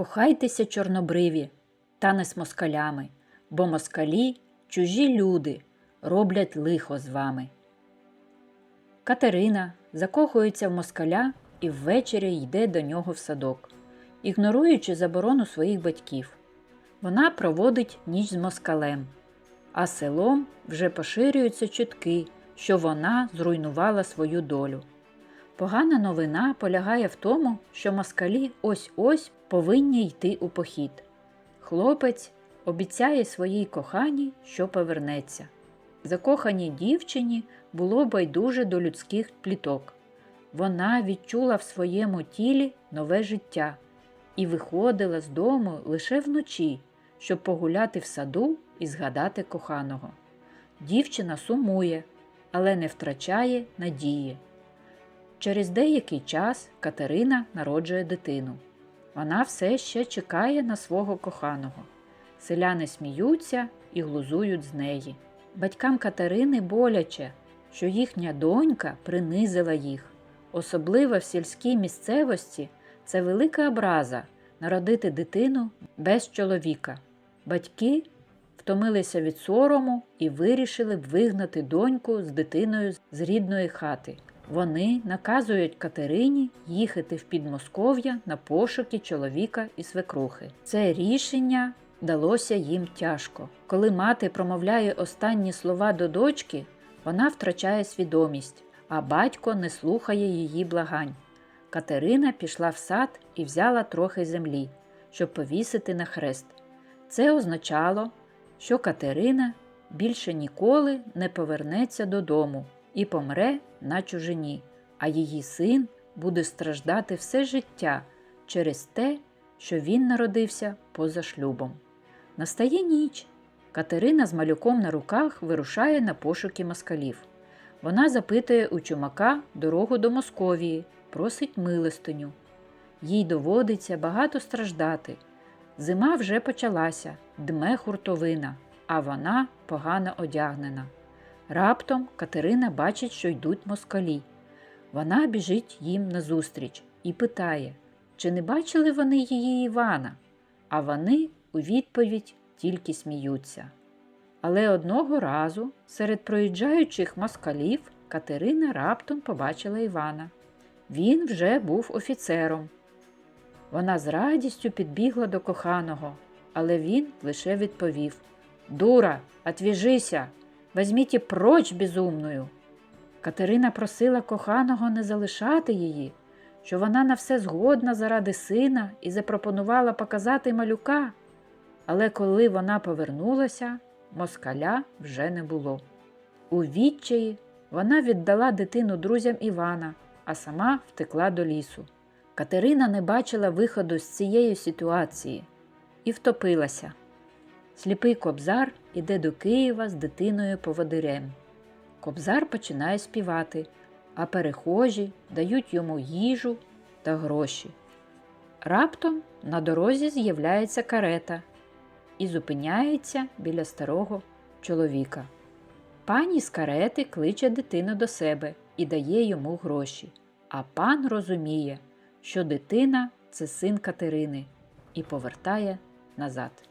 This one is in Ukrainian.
Кохайтеся, чорнобриві, та не з москалями, бо москалі чужі люди роблять лихо з вами. Катерина закохується в москаля і ввечері йде до нього в садок, ігноруючи заборону своїх батьків. Вона проводить ніч з москалем, а селом вже поширюються чутки, що вона зруйнувала свою долю. Погана новина полягає в тому, що москалі ось-ось повинні йти у похід. Хлопець обіцяє своїй коханій, що повернеться. Закоханій дівчині було байдуже до людських пліток. Вона відчула в своєму тілі нове життя і виходила з дому лише вночі, щоб погуляти в саду і згадати коханого. Дівчина сумує, але не втрачає надії. Через деякий час Катерина народжує дитину. Вона все ще чекає на свого коханого. Селяни сміються і глузують з неї. Батькам Катерини боляче, що їхня донька принизила їх. Особливо в сільській місцевості це велика образа народити дитину без чоловіка. Батьки втомилися від сорому і вирішили б вигнати доньку з дитиною з рідної хати. Вони наказують Катерині їхати в Підмосков'я на пошуки чоловіка і свекрухи. Це рішення далося їм тяжко. Коли мати промовляє останні слова до дочки, вона втрачає свідомість, а батько не слухає її благань. Катерина пішла в сад і взяла трохи землі, щоб повісити на хрест. Це означало, що Катерина більше ніколи не повернеться додому і помре на чужині, а її син буде страждати все життя через те, що він народився поза шлюбом. Настає ніч. Катерина з малюком на руках вирушає на пошуки москалів. Вона запитує у чумака дорогу до Московії, просить милостиню. Їй доводиться багато страждати. Зима вже почалася, дме хуртовина, а вона погано одягнена. Раптом Катерина бачить, що йдуть москалі. Вона біжить їм назустріч і питає, чи не бачили вони її Івана, а вони у відповідь тільки сміються. Але одного разу серед проїжджаючих москалів Катерина раптом побачила Івана. Він вже був офіцером. Вона з радістю підбігла до коханого, але він лише відповів Дура, отвіжися, возьміть і проч безумною. Катерина просила коханого не залишати її, що вона на все згодна заради сина і запропонувала показати малюка. Але коли вона повернулася, москаля вже не було. У відчаї вона віддала дитину друзям Івана, а сама втекла до лісу. Катерина не бачила виходу з цієї ситуації і втопилася. Сліпий кобзар іде до Києва з дитиною поводирем. Кобзар починає співати, а перехожі дають йому їжу та гроші. Раптом на дорозі з'являється карета і зупиняється біля старого чоловіка. Пані з карети кличе дитину до себе і дає йому гроші. А пан розуміє, що дитина це син Катерини, і повертає назад.